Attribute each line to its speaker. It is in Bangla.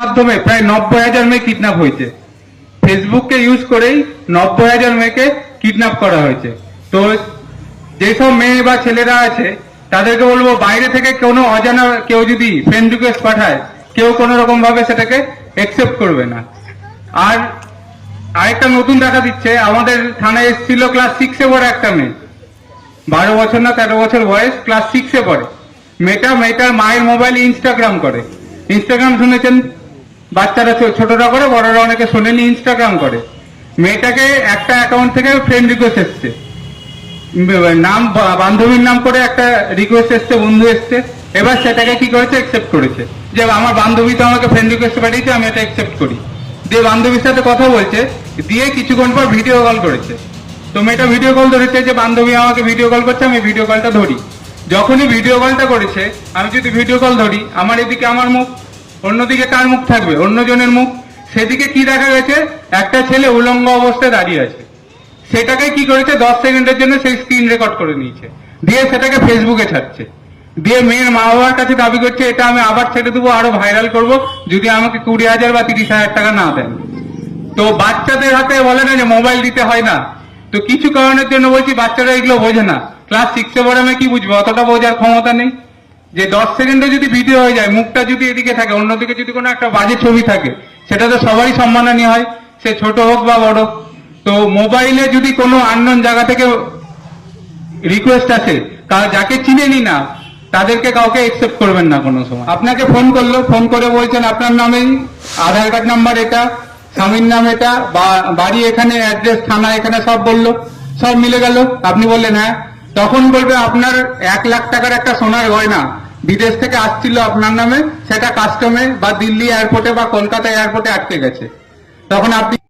Speaker 1: মাধ্যমে প্রায় নব্বই হাজার মেয়ে কিডন্যাপ হয়েছে। ফেসবুককে ইউজ করেই নব্বই হাজার মেয়েকে কিডন্যাপ করা হয়েছে। তো যেসব মেয়ে বা ছেলেরা আছে, তাদেরকে বলব বাইরে থেকে কোনো অজানা কেউ যদি ফ্রেন্ড রিকোয়েস্ট পাঠায়, কেউ কোনো রকম ভাবে সেটাকে একসেপ্ট করবে না। আর আরেকটা নতুন দেখা দিচ্ছে, আমাদের থানায় এসেছিল ক্লাস সিক্সে পড়ে একটা মেয়ে। বারো বছর না তেরো বছর বয়স ক্লাস সিক্সে পড়ে। মেয়েটা, মেয়েটার মায়ের মোবাইল ইনস্টাগ্রাম করে। ইনস্টাগ্রাম শুনেছেন বাচ্চারা ছোটরা করে, বড়রা অনেকে শোনেনি ইনস্টাগ্রাম করে। মেয়েটাকে একটা অ্যাকাউন্ট থেকে ফ্রেন্ড রিকোয়েস্ট এসছে। নাম বান্ধবীর নাম করে একটা রিকোয়েস্ট এসছে, বন্ধু এসছে। এবার সেটাকে কি করেছে? একসেপ্ট করেছে। যে, আমার বান্ধবী তো আমাকে ফ্রেন্ড রিকোয়েস্ট পাঠিয়েছে, আমি এটা একসেপ্ট করি। দিয়ে বান্ধবীর সাথে কথা বলছে, দিয়ে কিছুক্ষণ পর ভিডিও কল করেছে। তো মেয়েটা ভিডিও কল ধরেছে যে, বান্ধবী আমাকে ভিডিও কল করছে, আমি ভিডিও কলটা ধরি। যখনই ভিডিও কলটা করেছে, আমি যদি ভিডিও কল ধরি, আমার এদিকে আমার মুখ অন্যদিকে কার মুখ থাকবে? অন্যজনের মুখ? সেদিকে কি দেখা গেছে? একটা ছেলে উলঙ্গ অবস্থায় দাঁড়িয়ে আছে। সেটাকে কি করেছে? দশ সেকেন্ডের জন্য সেই স্ক্রিন রেকর্ড করে নিয়েছে। দিয়ে সেটাকে ফেসবুকে ছাড়ছে। দিয়ে মেয়ের মা বাবার কাছে দাবি করছে, এটা আমি আবার ছেড়ে দেবো, আরও ভাইরাল করব, যদি আমাকে কুড়ি হাজার বা তিরিশ হাজার টাকা না দেন। তো বাচ্চাদের হাতে বলে না যে মোবাইল দিতে হয় না। তো কিছু কারণের জন্য বলছি, বাচ্চারা এগুলো বোঝে না। ক্লাস সিক্সে পড়ে আমি কি বুঝব? অতটা বোঝার ক্ষমতা নেই। যে দশ সেকেন্ডে যদি ভিডিও হয়ে যায়, মুখটা যদি এদিকে থাকে, অন্যদিকে যদি কোনো একটা বাজে ছবি থাকে, সেটা তো সবারই সম্মাননীয় হয়, সে ছোট হোক বা বড় তো মোবাইলে যদি কোনো আননোন জায়গা থেকে রিকোয়েস্ট আসে কা- যাকে চিনেনি না, তাদেরকে কাউকে একসেপ্ট করবেন না কোনো সময়। আপনাকে ফোন করল ফোন করে বলছেন, আপনার নামেই আধার কার্ড নাম্বার এটা, স্বামীর নাম এটা বাড়ি এখানে অ্যাড্রেস থানা এখানে সব বলল, সব মিলে গেল। আপনি বললেন হ্যাঁ তখন বলবে, আপনার এক লাখ টাকার একটা সোনার গয়না বিদেশ থেকে আসছিল আপনার নামে, সেটা কাস্টমে বা দিল্লি এয়ারপোর্টে বা কলকাতা এয়ারপোর্টে আটকে গেছে। তখন আপনি